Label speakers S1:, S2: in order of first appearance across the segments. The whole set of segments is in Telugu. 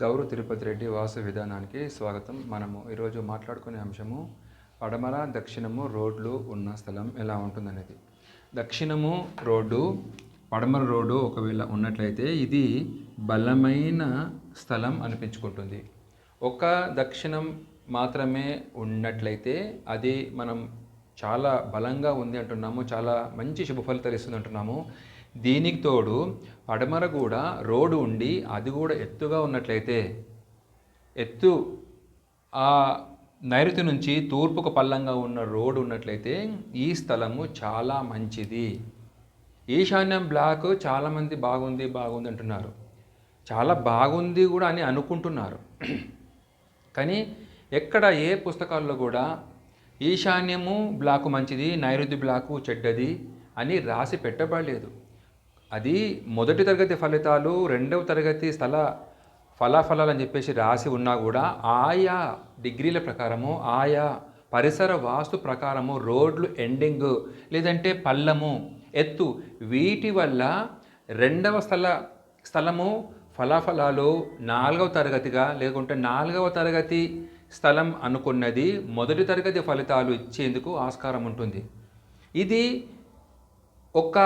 S1: గౌరవ తిరుపతి రెడ్డి వాసు విధానానికి స్వాగతం. మనము ఈరోజు మాట్లాడుకునే అంశము పడమర దక్షిణము రోడ్లు ఉన్న స్థలం ఎలా ఉంటుందనేది. దక్షిణము రోడ్డు పడమర రోడ్డు ఒకవేళ ఉన్నట్లయితే ఇది బలమైన స్థలం అనిపించుకుంటుంది. ఒక దక్షిణం మాత్రమే ఉన్నట్లయితే అది మనం చాలా బలంగా ఉంది అంటున్నాము చాలా మంచి శుభ ఫలితాలు ఇస్తుంది అంటున్నాము. దీనికి తోడు పడమర కూడా రోడ్డు ఉండి అది కూడా ఎత్తుగా ఉన్నట్లయితే ఎత్తు ఆ నైరుతి నుంచి తూర్పుకు పల్లంగా ఉన్న రోడ్డు ఉన్నట్లయితే ఈ స్థలము చాలా మంచిది. ఈశాన్యం బ్లాక్ చాలామంది బాగుంది బాగుంది అంటున్నారు. చాలా బాగుంది కూడా అని అనుకుంటున్నారు. కానీ ఎక్కడ ఏ పుస్తకాల్లో కూడా ఈశాన్యము బ్లాకు మంచిది నైరుతి బ్లాకు చెడ్డది అని రాసి పెట్టబడలేదు. అది మొదటి తరగతి ఫలితాలు రెండవ తరగతి స్థల ఫలాఫలాలు అని చెప్పేసి రాసి ఉన్నా కూడా ఆయా డిగ్రీల ప్రకారము ఆయా పరిసర వాస్తు ప్రకారము రోడ్లు ఎండింగ్ లేదంటే పల్లము ఎత్తు వీటి వల్ల రెండవ స్థల స్థలము ఫలాఫలాలు నాలుగవ తరగతిగా లేకుంటే నాలుగవ తరగతి స్థలం అనుకున్నది మొదటి తరగతి ఫలితాలు ఇచ్చేందుకు ఆస్కారం ఉంటుంది. ఇది ఒక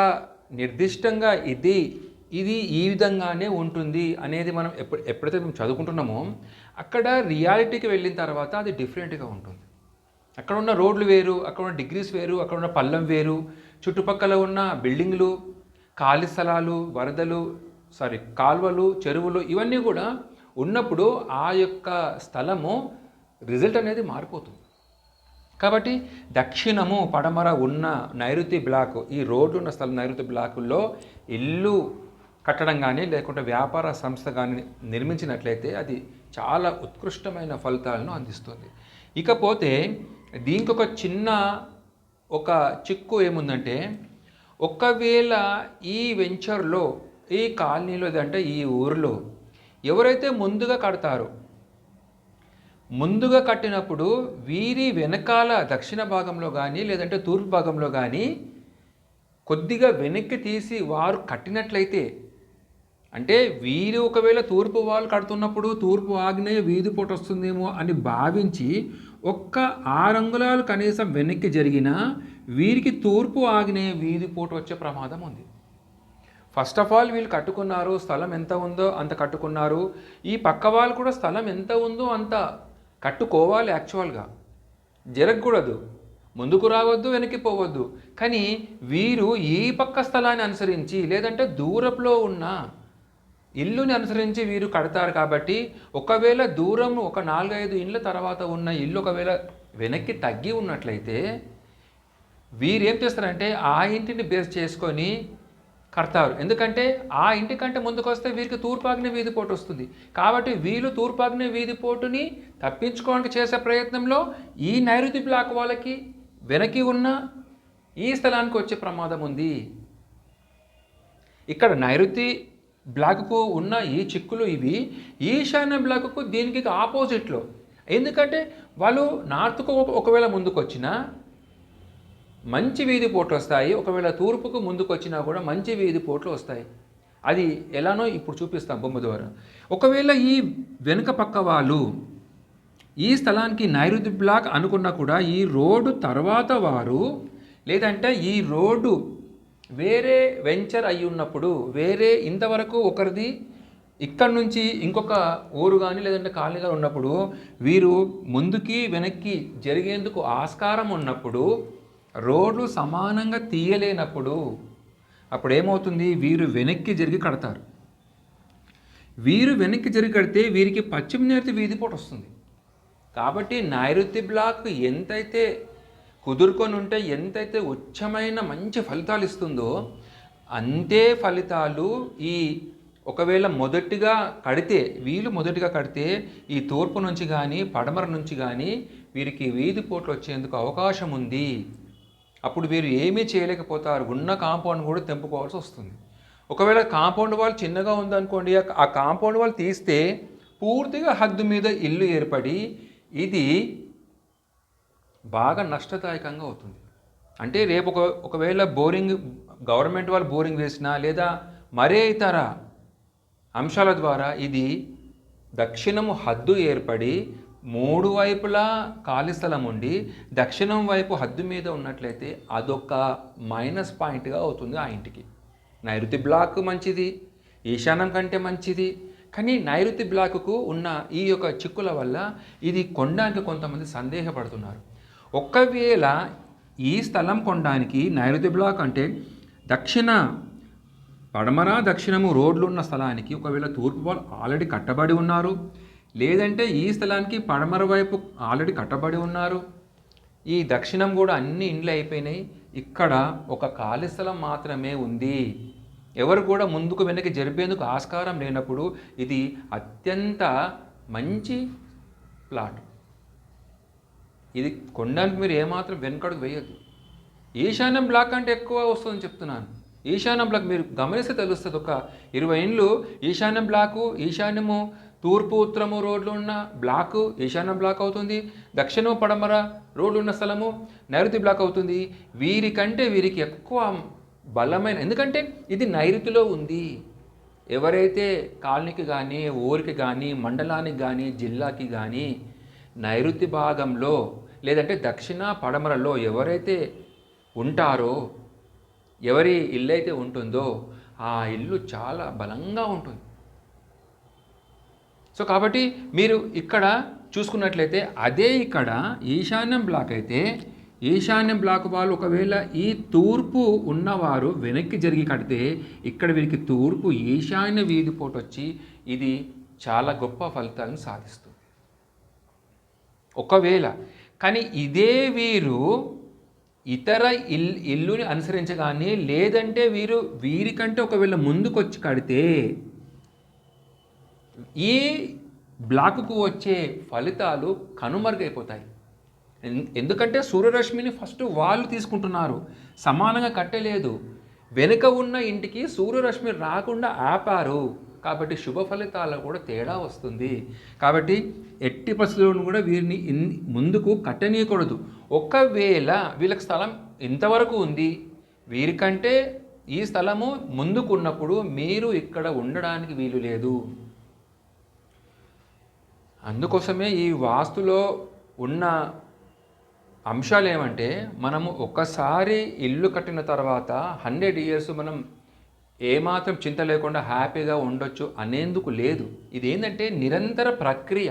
S1: నిర్దిష్టంగా ఇది ఇది ఈ విధంగానే ఉంటుంది అనేది మనం ఎప్పుడు ఎప్పుడైతే మేము చదువుకుంటున్నామో అక్కడ రియాలిటీకి వెళ్ళిన తర్వాత అది డిఫరెంట్గా ఉంటుంది. అక్కడ ఉన్న రోడ్లు వేరు అక్కడ ఉన్న డిగ్రీస్ వేరు అక్కడ ఉన్న పల్లం వేరు చుట్టుపక్కల ఉన్న బిల్డింగ్లు ఖాళీ స్థలాలు వరదలు సారీ కాల్వలు చెరువులు ఇవన్నీ కూడా ఉన్నప్పుడు ఆ యొక్క స్థలము రిజల్ట్ అనేది మారిపోతుంది. కాబట్టి దక్షిణము పడమర ఉన్న నైరుతి బ్లాక్ ఈ రోడ్డు ఉన్న స్థలం నైరుతి బ్లాకుల్లో ఇల్లు కట్టడం కానీ లేకుంటే వ్యాపార సంస్థ కానీ నిర్మించినట్లయితే అది చాలా ఉత్కృష్టమైన ఫలితాలను అందిస్తుంది. ఇకపోతే దీనికి ఒక చిన్న ఒక చిక్కు ఏముందంటే ఒకవేళ ఈ వెంచర్లో ఈ కాలనీలో అంటే ఈ ఊరిలో ఎవరైతే ముందుగా కడతారో ముందుగా కట్టినప్పుడు వీరి వెనకాల దక్షిణ భాగంలో కానీ లేదంటే తూర్పు భాగంలో కానీ కొద్దిగా వెనక్కి తీసి వారు కట్టినట్లయితే అంటే వీరు ఒకవేళ తూర్పు వాళ్ళు కడుతున్నప్పుడు తూర్పు ఆగ్నేయ వీధి పూట వస్తుందేమో అని భావించి ఒక్క ఆరు అంగుళాలు కనీసం వెనక్కి జరిగినా వీరికి తూర్పు ఆగ్నేయ వీధి పూట వచ్చే ప్రమాదం ఉంది. ఫస్ట్ ఆఫ్ ఆల్ వీళ్ళు కట్టుకున్నారు స్థలం ఎంత ఉందో అంత కట్టుకున్నారు. ఈ పక్క వాళ్ళు కూడా స్థలం ఎంత ఉందో అంత కట్టుకోవాలి యాక్చువల్గా జరగకూడదు. ముందుకు రావద్దు వెనక్కి పోవద్దు. కానీ వీరు ఈ పక్క స్థలాన్ని అనుసరించి లేదంటే దూరంలో ఉన్న ఇల్లుని అనుసరించి వీరు కడతారు కాబట్టి ఒకవేళ దూరం ఒక నాలుగైదు ఇండ్ల తర్వాత ఉన్న ఇల్లు ఒకవేళ వెనక్కి తగ్గి ఉన్నట్లయితే వీరు ఏం చేస్తారంటే ఆ ఇంటిని బేస్ చేసుకొని కడతారు ఎందుకంటే ఆ ఇంటి కంటే వీరికి తూర్పాగ్ని వీధిపోటు వస్తుంది. కాబట్టి వీళ్ళు తూర్పాగ్ని వీధిపోటుని తప్పించుకోవడానికి చేసే ప్రయత్నంలో ఈ నైరుతి బ్లాక్ వాళ్ళకి వెనక్కి ఉన్న ఈ స్థలానికి వచ్చే ప్రమాదం ఉంది. ఇక్కడ నైరుతి బ్లాక్కు ఉన్న ఈ చిక్కులు ఇవి ఈశాన్య బ్లాక్కు దీనికి ఆపోజిట్లో. ఎందుకంటే వాళ్ళు నార్త్కు ఒకవేళ ముందుకు వచ్చినా మంచి వీధి పోట్లు వస్తాయి. ఒకవేళ తూర్పుకు ముందుకు వచ్చినా కూడా మంచి వీధి పోట్లు వస్తాయి. అది ఎలానో ఇప్పుడు చూపిస్తాం బొమ్మ ద్వారా. ఒకవేళ ఈ వెనుక పక్క వాళ్ళు ఈ స్థలానికి నైరుతి బ్లాక్ అనుకున్నా కూడా ఈ రోడ్డు తర్వాత వారు లేదంటే ఈ రోడ్డు వేరే వెంచర్ అయి ఉన్నప్పుడు వేరే ఇంతవరకు ఒకరిది ఇక్కడ నుంచి ఇంకొక ఊరు కానీ లేదంటే కాలనీగా ఉన్నప్పుడు వీరు ముందుకి వెనక్కి జరిగేందుకు ఆస్కారం ఉన్నప్పుడు రోడ్లు సమానంగా తీయలేనప్పుడు అప్పుడు ఏమవుతుంది? వీరు వెనక్కి జరిగి కడతారు. వీరు వెనక్కి జరిగి కడితే వీరికి పశ్చిమ నైరుతి వీధిపోటు వస్తుంది. కాబట్టి నైరుతి బ్లాక్ ఎంతైతే కుదురుకొని ఉంటే ఎంతైతే ఉచ్చమైన మంచి ఫలితాలు ఇస్తుందో అంతే ఫలితాలు ఈ ఒకవేళ మొదటిగా కడితే వీళ్ళు మొదటిగా కడితే ఈ తూర్పు నుంచి కానీ పడమర నుంచి కానీ వీరికి వీధి పోట్లు వచ్చేందుకు అవకాశం ఉంది. అప్పుడు వీరు ఏమీ చేయలేకపోతారు. ఉన్న కాంపౌండ్ కూడా తెంపుకోవాల్సి వస్తుంది. ఒకవేళ కాంపౌండ్ వాల్ చిన్నగా ఉందనుకోండి ఆ- కాంపౌండ్ వాల్ తీస్తే పూర్తిగా హద్దు మీద ఇల్లు ఏర్పడి ఇది బాగా నష్టదాయకంగా అవుతుంది. అంటే రేపు ఒక ఒకవేళ బోరింగ్ గవర్నమెంట్ వాళ్ళు బోరింగ్ వేసినా లేదా మరే ఇతర అంశాల ద్వారా ఇది దక్షిణము హద్దు ఏర్పడి మూడు వైపులా ఖాళీ స్థలం ఉండి దక్షిణం వైపు హద్దు మీద ఉన్నట్లయితే అదొక మైనస్ పాయింట్గా అవుతుంది ఆ ఇంటికి. నైరుతి బ్లాక్ మంచిది ఈశాన్యం కంటే మంచిది. కానీ నైరుతి బ్లాకుకు ఉన్న ఈ యొక్క చిక్కుల వల్ల ఇది కొనడానికి కొంతమంది సందేహపడుతున్నారు. ఒకవేళ ఈ స్థలం కొనడానికి నైరుతి బ్లాక్ అంటే దక్షిణ పడమర దక్షిణము రోడ్లు ఉన్న స్థలానికి ఒకవేళ తూర్పు వాళ్ళు ఆల్రెడీ కట్టబడి ఉన్నారు. లేదంటే ఈ స్థలానికి పడమర వైపు ఆల్రెడీ కట్టబడి ఉన్నారు. ఈ దక్షిణం కూడా అన్ని ఇండ్లు అయిపోయినాయి. ఇక్కడ ఒక ఖాళీ స్థలం మాత్రమే ఉంది. ఎవరు కూడా ముందుకు వెనక్కి జరిపేందుకు ఆస్కారం లేనప్పుడు ఇది అత్యంత మంచి ప్లాట్. ఇది కొనడానికి మీరు ఏమాత్రం వెనుకడుగు వేయద్దు. ఈశాన్యం బ్లాక్ అంటే ఎక్కువ వస్తుందని చెప్తున్నాను. ఈశాన్యం బ్లాక్ మీరు గమనిస్తే తెలుస్తుంది. ఒక ఇరవై ఇండ్లు ఈశాన్యం బ్లాకు ఈశాన్యము తూర్పు ఉత్తరము రోడ్లు ఉన్న బ్లాకు ఈశాన్య బ్లాక్ అవుతుంది. దక్షిణం పడమర రోడ్లు ఉన్న స్థలము నైరుతి బ్లాక్ అవుతుంది. వీరికంటే వీరికి ఎక్కువ బలమైన ఎందుకంటే ఇది నైరుతిలో ఉంది. ఎవరైతే కాలనీకి కానీ ఊరికి కానీ మండలానికి కానీ జిల్లాకి కానీ నైరుతి భాగంలో లేదంటే దక్షిణ పడమరలో ఎవరైతే ఉంటారో ఎవరి ఇల్లు అయితే ఉంటుందో ఆ ఇల్లు చాలా బలంగా ఉంటుంది. సో కాబట్టి మీరు ఇక్కడ చూసుకున్నట్లయితే అదే ఇక్కడ ఈశాన్యం బ్లాక్ అయితే ఈశాన్యం బ్లాక్ వాళ్ళు ఒకవేళ ఈ తూర్పు ఉన్నవారు వెనక్కి జరిగి కడితే ఇక్కడ వీరికి తూర్పు ఈశాన్య వీధి పోటు వచ్చి ఇది చాలా గొప్ప ఫలితాలను సాధిస్తుంది. ఒకవేళ కానీ ఇదే వీరు ఇతర ఇల్ ఇల్లుని అనుసరించగానే లేదంటే వీరు వీరికంటే ఒకవేళ ముందుకొచ్చి కడితే ఈ బ్లాకుకు వచ్చే ఫలితాలు కనుమరుగైపోతాయి. ఎందుకంటే సూర్యరశ్మిని ఫస్ట్ వాళ్ళు తీసుకుంటున్నారు. సమానంగా కట్టలేదు. వెనుక ఉన్న ఇంటికి సూర్యరశ్మి రాకుండా ఆపారు. కాబట్టి శుభ ఫలితాలు కూడా తేడా వస్తుంది. కాబట్టి ఎట్టి పరిస్థితులను కూడా వీరిని ముందుకు కట్టనీయకూడదు. ఒకవేళ వీళ్ళకి స్థలం ఇంతవరకు ఉంది. వీరికంటే ఈ స్థలము ముందుకున్నప్పుడు మీరు ఇక్కడ ఉండడానికి వీలు లేదు. అందుకోసమే ఈ వాస్తులో ఉన్న అంశాలు ఏమంటే మనము ఒక్కసారి ఇల్లు కట్టిన తర్వాత హండ్రెడ్ ఇయర్స్ మనం ఏమాత్రం చింత లేకుండా హ్యాపీగా ఉండొచ్చు అనేందుకు లేదు. ఇది ఏంటంటే నిరంతర ప్రక్రియ.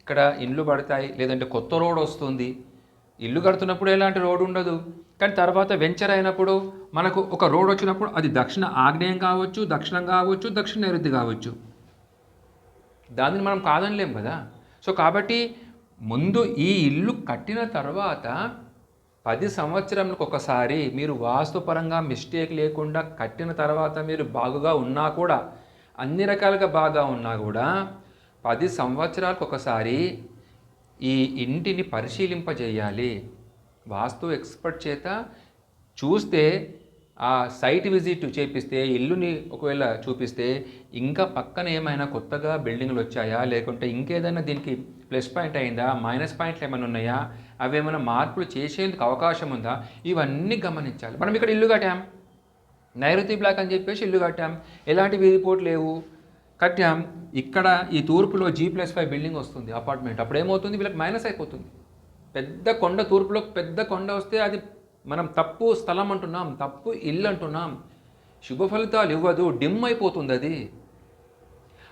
S1: ఇక్కడ ఇండ్లు పడతాయి లేదంటే కొత్త రోడ్ వస్తుంది. ఇల్లు కడుతున్నప్పుడు ఎలాంటి రోడ్ ఉండదు. కానీ తర్వాత వెంచర్ అయినప్పుడు మనకు ఒక రోడ్ వచ్చినప్పుడు అది దక్షిణ ఆగ్నేయం కావచ్చు దక్షిణం కావచ్చు దక్షిణ నైరుతి కావచ్చు. దానిని మనం కాదనలేం కదా. సో కాబట్టి ముందు ఈ ఇల్లు కట్టిన తర్వాత పది సంవత్సరాలకు ఒకసారి మీరు వాస్తుపరంగా మిస్టేక్ లేకుండా కట్టిన తర్వాత మీరు బాగుగా ఉన్నా కూడా అన్ని రకాలుగా బాగా ఉన్నా కూడా పది సంవత్సరాలకు ఒకసారి ఈ ఇంటిని పరిశీలింపజేయాలి. వాస్తు ఎక్స్పర్ట్ చేత చూస్తే ఆ సైట్ విజిట్ చేపిస్తే ఇల్లుని ఒకవేళ చూపిస్తే ఇంకా పక్కన ఏమైనా కొత్తగా బిల్డింగ్లు వచ్చాయా? లేకుంటే ఇంకేదైనా దీనికి ప్లస్ పాయింట్ అయిందా? మైనస్ పాయింట్లు ఏమైనా ఉన్నాయా? అవి ఏమైనా మార్పులు చేసేందుకు అవకాశం ఉందా? ఇవన్నీ గమనించాలి. మనం ఇక్కడ ఇల్లు కట్టాం. నైరుతి బ్లాక్ అని చెప్పేసి ఇల్లు కట్టాం. ఎలాంటి వీధిపోట్లు లేవు. కట్టాం. ఇక్కడ ఈ తూర్పులో జీ ప్లస్ ఫైవ్ బిల్డింగ్ వస్తుంది అపార్ట్మెంట్. అప్పుడు ఏమవుతుంది వీళ్ళకి మైనస్ అయిపోతుంది. పెద్ద కొండ తూర్పులో పెద్ద కొండ వస్తే అది మనం తప్పు స్థలం అంటున్నాం తప్పు ఇల్లు అంటున్నాం శుభ ఫలితాలు ఇవ్వదు డిమ్ అయిపోతుంది అది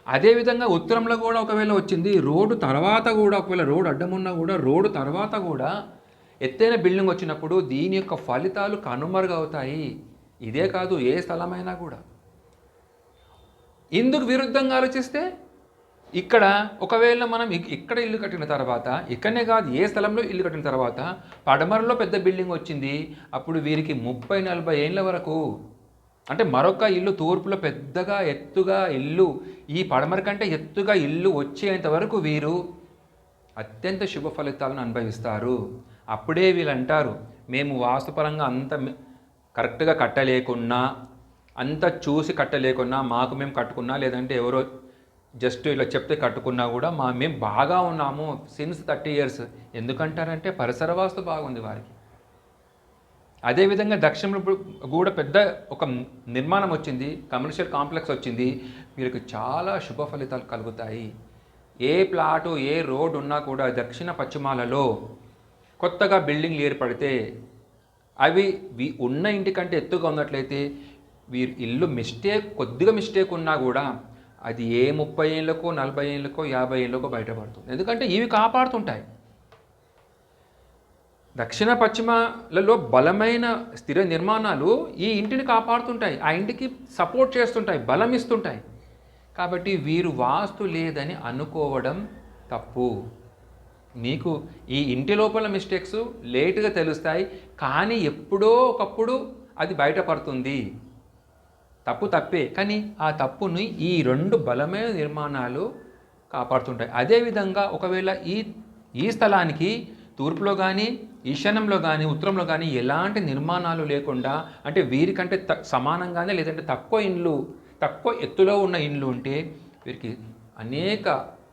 S1: అదేవిధంగా ఉత్తరంలో కూడా ఒకవేళ వచ్చింది రోడ్డు తర్వాత కూడా ఒకవేళ రోడ్డు అడ్డమున్నా కూడా రోడ్డు తర్వాత కూడా ఎత్తైన బిల్డింగ్ వచ్చినప్పుడు దీని యొక్క ఫలితాలు కనుమరుగవుతాయి. ఇదే కాదు ఏ స్థలమైనా కూడా. ఇందుకు విరుద్ధంగా ఆలోచిస్తే ఇక్కడ ఒకవేళ మనం ఇక్కడ ఇల్లు కట్టిన తర్వాత ఇక్కడనే కాదు ఏ స్థలంలో ఇల్లు కట్టిన తర్వాత పడమరలో పెద్ద బిల్డింగ్ వచ్చింది అప్పుడు వీరికి ముప్పై నలభై ఏళ్ళ వరకు. అంటే మరొక ఇల్లు తూర్పులో పెద్దగా ఎత్తుగా ఇల్లు ఈ పడమర కంటే ఎత్తుగా ఇల్లు వచ్చేంత వరకు వీరు అత్యంత శుభ ఫలితాలను అనుభవిస్తారు. అప్పుడే వీళ్ళు అంటారు మేము వాస్తుపరంగా అంత కరెక్ట్గా కట్టలేకున్నా అంత చూసి కట్టలేకున్నా మాకు మేము కట్టుకున్నా లేదంటే ఎవరో జస్ట్ ఇలా చెప్తే కట్టుకున్నా కూడా మా మేము బాగా ఉన్నాము సిన్స్ థర్టీ ఇయర్స్ ఎందుకంటారంటే పరిసర వాస్తు బాగుంది వారికి. అదేవిధంగా దక్షిణంలో కూడా పెద్ద ఒక నిర్మాణం వచ్చింది కమర్షియల్ కాంప్లెక్స్ వచ్చింది. వీరికి చాలా శుభ ఫలితాలు కలుగుతాయి. ఏ ప్లాటు ఏ రోడ్ ఉన్నా కూడా దక్షిణ పశ్చిమాలలో కొత్తగా బిల్డింగ్లు ఏర్పడితే అవి ఉన్న ఇంటికంటే ఎత్తుగా ఉన్నట్లయితే వీరి ఇల్లు మిస్టేక్ కొద్దిగా మిస్టేక్ ఉన్నా కూడా అది ఏ ముప్పై ఏళ్ళకో నలభై ఏళ్ళకో యాభై ఏళ్ళకో బయటపడుతుంది. ఎందుకంటే ఇవి కాపాడుతుంటాయి. దక్షిణ పశ్చిమలలో బలమైన స్థిర నిర్మాణాలు ఈ ఇంటిని కాపాడుతుంటాయి. ఆ ఇంటికి సపోర్ట్ చేస్తుంటాయి బలం ఇస్తుంటాయి. కాబట్టి వీరు వాస్తు లేదని అనుకోవడం తప్పు. నీకు ఈ ఇంటి లోపల మిస్టేక్స్ లేటుగా తెలుస్తాయి కానీ ఎప్పుడో ఒకప్పుడు అది బయటపడుతుంది. తప్పు తప్పే కానీ ఆ తప్పుని ఈ రెండు బలమైన నిర్మాణాలు కాపాడుతుంటాయి. అదేవిధంగా ఒకవేళ ఈ ఈ స్థలానికి తూర్పులో కానీ ఈశాన్యంలో కానీ ఉత్తరంలో కానీ ఎలాంటి నిర్మాణాలు లేకుండా అంటే వీరికంటే త సమానంగానే లేదంటే తక్కువ ఇండ్లు తక్కువ ఎత్తులో ఉన్న ఇండ్లు ఉంటే వీరికి అనేక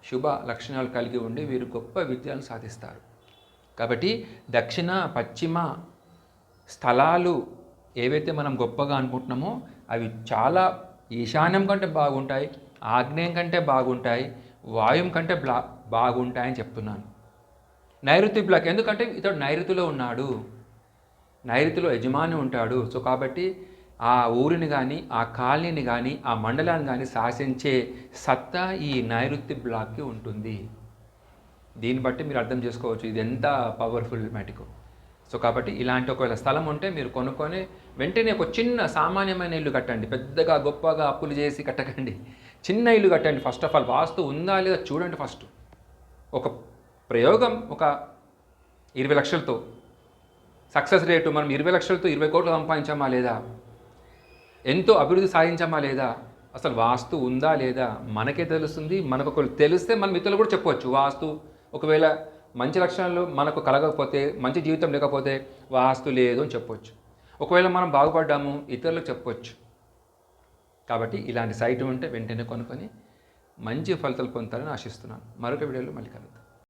S1: శుభ లక్షణాలు కలిగి ఉండి వీరు గొప్ప విజయాలను సాధిస్తారు. కాబట్టి దక్షిణ పశ్చిమ స్థలాలు ఏవైతే మనం గొప్పగా అనుకుంటున్నామో అవి చాలా ఈశాన్యం కంటే బాగుంటాయి ఆగ్నేయం కంటే బాగుంటాయి వాయుం కంటే బ్లా బాగుంటాయని చెప్తున్నాను. నైరుతి బ్లాక్ ఎందుకంటే ఇతడు నైరుతిలో ఉన్నాడు. నైరుతిలో యజమాని ఉంటాడు. సో కాబట్టి ఆ ఊరిని కానీ ఆ కాలనీని కానీ ఆ మండలాన్ని కానీ శాసించే సత్తా ఈ నైరుతి బ్లాక్కి ఉంటుంది. దీన్ని బట్టి మీరు అర్థం చేసుకోవచ్చు. ఇది ఎంత పవర్ఫుల్ మ్యాటికో. సో కాబట్టి ఇలాంటి ఒకవేళ స్థలం ఉంటే మీరు కొనుక్కొని వెంటనే ఒక చిన్న సామాన్యమైన ఇల్లు కట్టండి. పెద్దగా గొప్పగా అప్పులు చేసి కట్టకండి. చిన్న ఇల్లు కట్టండి ఫస్ట్ ఆఫ్ ఆల్ వాస్తు ఉందా లేదా చూడండి ఫస్ట్ ఒక ప్రయోగం ఒక ఇరవై లక్షలతో. సక్సెస్ రేటు మనం ఇరవై లక్షలతో ఇరవై కోట్లు సంపాదించామా లేదా? ఎంతో అభివృద్ధి సాధించామా లేదా? అసలు వాస్తు ఉందా లేదా? మనకే తెలుస్తుంది. మనకు ఒకరు తెలిస్తే మన మిత్రులు కూడా చెప్పవచ్చు. వాస్తు ఒకవేళ మంచి లక్షణాలు మనకు కలగకపోతే మంచి జీవితం లేకపోతే వాస్తు లేదు అని చెప్పొచ్చు. ఒకవేళ మనం బాగుపడ్డాము ఇతరులకు చెప్పవచ్చు కాబట్టి ఇలాంటి సైట్ ఉంటే వెంటనే కొనుక్కొని మంచి ఫలితాలు పొందుతారని ఆశిస్తున్నాను. మరొక వీడియోలో మళ్ళీ కలుద్దాం.